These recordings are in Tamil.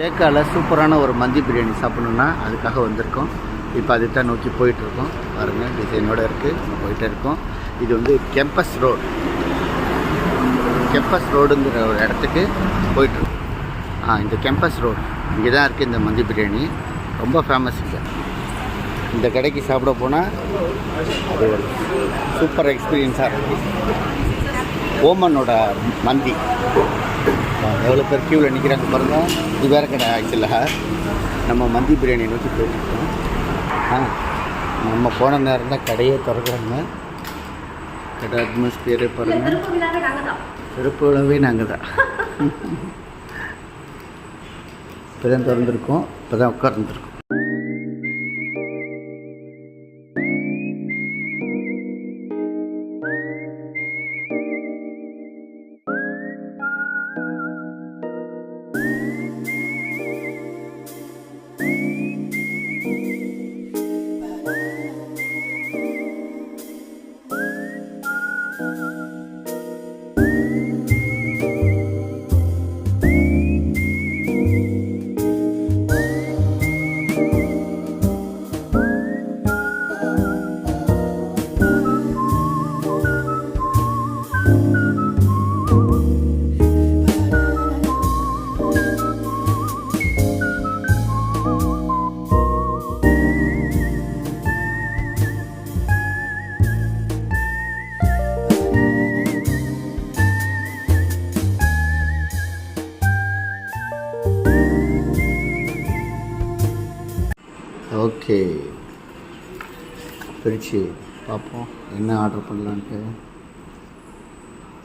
தேக்காவில் சூப்பரான ஒரு மந்தி பிரியாணி சாப்பிடணுன்னா அதுக்காக வந்திருக்கோம். இப்போ அதுதான் நோக்கி போயிட்டுருக்கோம். பாருங்கள் டிசைனோடு இருக்குது நம்ம போயிட்டே இருக்கோம். இது வந்து கெம்பஸ் ரோடு கெம்பஸ் ரோடுங்கிற ஒரு இடத்துக்கு போயிட்டுருக்கோம். ஆ இந்த கெம்பஸ் ரோடு இங்கே தான் இருக்குது இந்த மந்தி பிரியாணி. ரொம்ப ஃபேமஸ் இங்கே. இந்த கடைக்கு சாப்பிட போனால் அது ஒரு சூப்பர் எக்ஸ்பீரியன்ஸாக இருக்கும் ஓமனோட மந்தி. எவ்வளோ பேர் க்யூவில் நிற்கிறாங்க பாருங்க. இது வேறு கடை ஆக்சுவலாக நம்ம மந்தி பிரியாணி நோக்கி போயிட்டுருக்கோம். ஆ நம்ம போன நேரம் தான் கடையே திறக்கிறாங்க. கடை அட்மாஸ்பியரே பாருங்கள் சிறப்பு விழாவே நாங்கள் தான். இப்போ தான். திறந்துருக்கோம். இப்போ தான் உட்கார்ந்துருக்கோம். ஓகே. பிரித்து பார்ப்போம். என்ன ஆர்டர் பண்ணலான்ட்டு?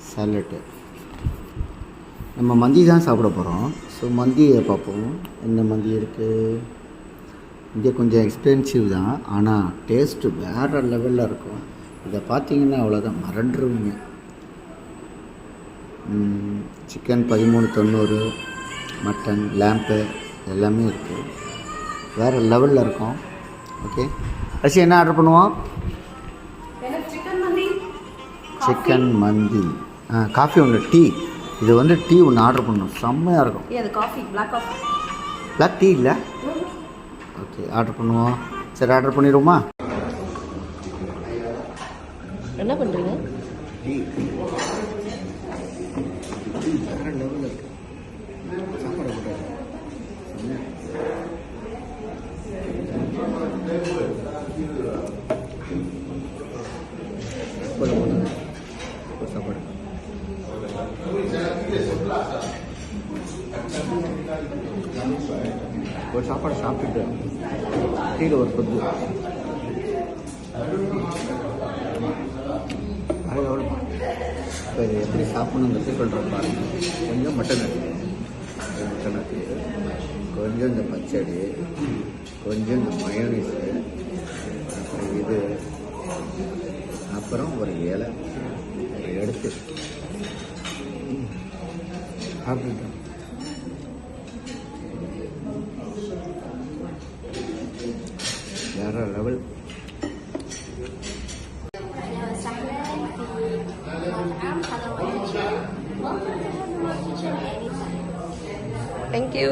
சாலட்டு நம்ம மந்தி தான் சாப்பிட போகிறோம் ஸோ மந்தியை பார்ப்போம். என்ன மந்தி இருக்குது இங்கே கொஞ்சம் எக்ஸ்பென்சிவ் தான். ஆனால் டேஸ்ட்டு வேறு லெவலில் இருக்கும். இதை பார்த்தீங்கன்னா அவ்வளோதான் மறண்டுருவீங்க சிக்கன் பதிமூணு தொண்ணூறு மட்டன் லேம்பு எல்லாமே இருக்குது வேறு லெவலில் இருக்கும். ஓகே ரசி என்ன ஆர்டர் பண்ணுவோம்? சிக்கன் மந்தி ஆ காஃபி ஒன்று டீ இது வந்து டீ ஒன்று ஆர்டர் பண்ணணும் செம்மையாக இருக்கும். பிளாக் டீ இல்லை? ஓகே ஆர்டர் பண்ணுவோம். சரி ஆர்டர் பண்ணிடுவோமா? என்ன பண்ணுறீங்க டீ வேறு லெவலில் இருக்கு சாப்பாடு கூட செம்மையா இருக்கு. சாப்பாடு பண்ணுங்க. ஒரு சாப்பாடு ஒரு சாப்பாடு சாப்பிட்டுட்டு கீழே ஒரு கொத்து அது எப்படி சாப்பிடணுங்கிறது சொல்கிறேன் பாருங்க. கொஞ்சம் மட்டன் இருக்கு. மட்டன் கொஞ்சம் இந்த பச்சடி கொஞ்சம் இந்த மயோனிஸு அப்புறம் இது அப்புறம் ஒரு இலை. எடுத்து சாப்பிட்டுட்டோம் வேற லெவல் தேங்க்யூ